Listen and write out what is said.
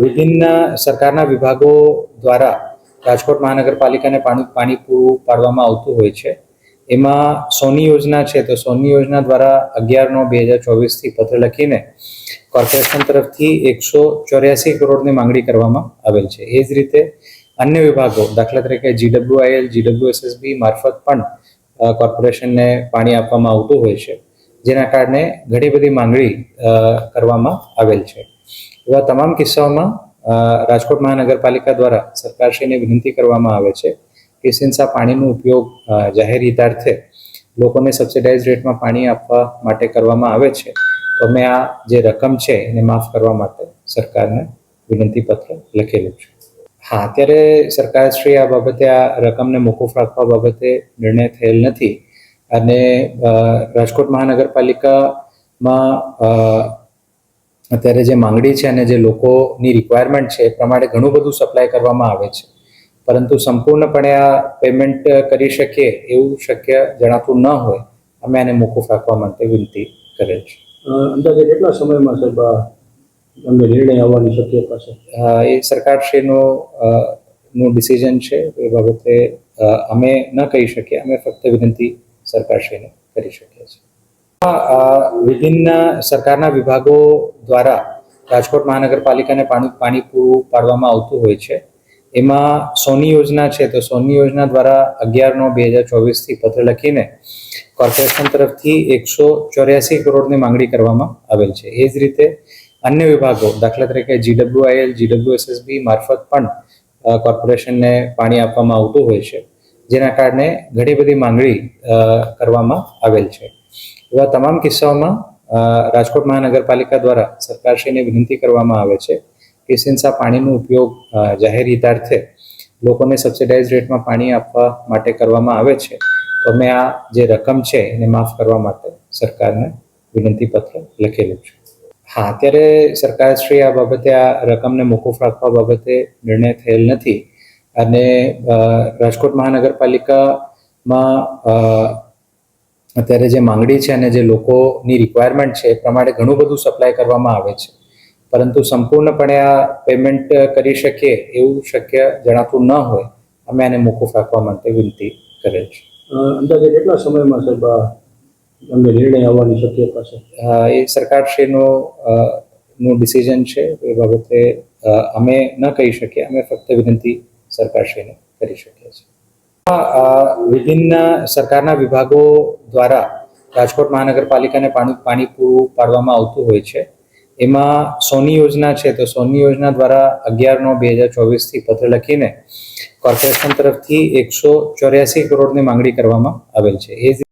વિભિન્ન સરકારના વિભાગો દ્વારા રાજકોટ મહાનગરપાલિકાને પાણી પાણી પૂરું પાડવામાં આવતું હોય છે. એમાં સોની યોજના છે તો સોની યોજના દ્વારા અગિયાર નો બે હજાર ચોવીસથી પત્ર લખીને કોર્પોરેશન તરફથી એકસો ચોર્યાસી કરોડની માંગણી કરવામાં આવેલ છે. એ જ રીતે અન્ય વિભાગો, દાખલા તરીકે જીડબ્લ્યુઆઈએલ જીડબ્લ્યુએસએસબી મારફત પણ કોર્પોરેશનને પાણી આપવામાં આવતું હોય છે. જેના કારણે ઘણી બધી માંગણી કરવામાં આવેલ છે. એવા તમામ કિસ્સાઓમાં રાજકોટ મહાનગરપાલિકા દ્વારા સરકારશ્રીને વિનંતી કરવામાં આવે છે કે સિંસા પાણીનો ઉપયોગ જાહેર હિતાર્થે લોકોને સબસિડાઇઝ રેટમાં પાણી આપવા માટે કરવામાં આવે છે, તો અમે આ જે રકમ છે એને માફ કરવા માટે સરકારને વિનંતી પત્ર લખેલું છે. હા, અત્યારે સરકારશ્રી આ બાબતે આ રકમને મોકૂફ રાખવા બાબતે નિર્ણય થયેલ નથી. અને રાજકોટ મહાનગરપાલિકામાં અત્યારે જે માંગણી છે અને જે લોકોની રિક્વાયરમેન્ટ છે એ પ્રમાણે ઘણું બધું સપ્લાય કરવામાં આવે છે. પરંતુ સંપૂર્ણપણે આ પેમેન્ટ કરી શકીએ એવું શક્ય જણાતું ન હોય અમે આને મોકૂફ રાખવા માટે વિનંતી કરેલ છે. અંદાજે કેટલા સમયમાં સાહેબ અમને નિર્ણય આવવાની શક્યતા છે? એ સરકારશ્રીનો નું ડિસિઝન છે એ બાબતે અમે ન કહી શકીએ અમે ફક્ત વિનંતી સરકારશ્રીને કરી શકીએ છીએ. વિભિન્ન સરકારના વિભાગો દ્વારા રાજકોટ મહાનગરપાલિકાને પાણી પાણી પૂરું પાડવામાં આવતું હોય છે. એમાં સોની યોજના છે તો સોની યોજના દ્વારા અગિયાર નો બે હજાર ચોવીસથી પત્ર લખીને કોર્પોરેશન તરફથી એકસો ચોર્યાસી કરોડની માંગણી કરવામાં આવેલ છે. એ જ રીતે અન્ય વિભાગો, દાખલા તરીકે જીડબ્લ્યુઆઈએલ જીડબ્લ્યુએસએસબી મારફત પણ કોર્પોરેશનને પાણી આપવામાં આવતું હોય છે. જેના કારણે ઘણી બધી માંગણી કરવામાં આવેલ છે. એવા તમામ કિસ્સાઓમાં રાજકોટ મહાનગરપાલિકા દ્વારા સરકારશ્રીને વિનંતી કરવામાં આવે છે કે સિંસા પાણીનો ઉપયોગ જાહેર હિતાર્થે લોકોને સબસિડાઇઝ રેટમાં પાણી આપવા માટે કરવામાં આવે છે, તો અમે આ જે રકમ છે એને માફ કરવા માટે સરકારને વિનંતી પત્ર લખેલું છે. હા, અત્યારે સરકારશ્રી આ બાબતે આ રકમને મોકૂફ રાખવા બાબતે નિર્ણય થયેલ નથી. અને રાજકોટ મહાનગરપાલિકામાં અત્યારે જે માંગણી છે અને જે લોકોની રિક્વાયરમેન્ટ છે એ પ્રમાણે ઘણું બધું સપ્લાય કરવામાં આવે છે. પરંતુ સંપૂર્ણપણે આ પેમેન્ટ કરી શકીએ એવું શક્ય જણાતું ન હોય અમે આને મોકૂફ રાખવા માટે વિનંતી કરેલ છે. અંદાજે કેટલા સમયમાં સાહેબ અમને નિર્ણય આવવાની શક્યતા છે? એ સરકારશ્રીનો નું ડિસિઝન છે એ બાબતે અમે ન કહી શકીએ અમે ફક્ત વિનંતી સરકારશ્રીને કરી શકીએ છીએ. વિભિન્ન સરકારના વિભાગો દ્વારા રાજકોટ મહાનગરપાલિકાને પાણી પાણી પૂરું પાડવામાં આવતું હોય છે. એમાં સોની યોજના છે તો સોની યોજના દ્વારા અગિયાર નો બે હજાર ચોવીસથી પત્ર લખીને કોર્પોરેશન તરફથી એકસો ચોર્યાસી કરોડની માંગણી કરવામાં આવેલ છે. એ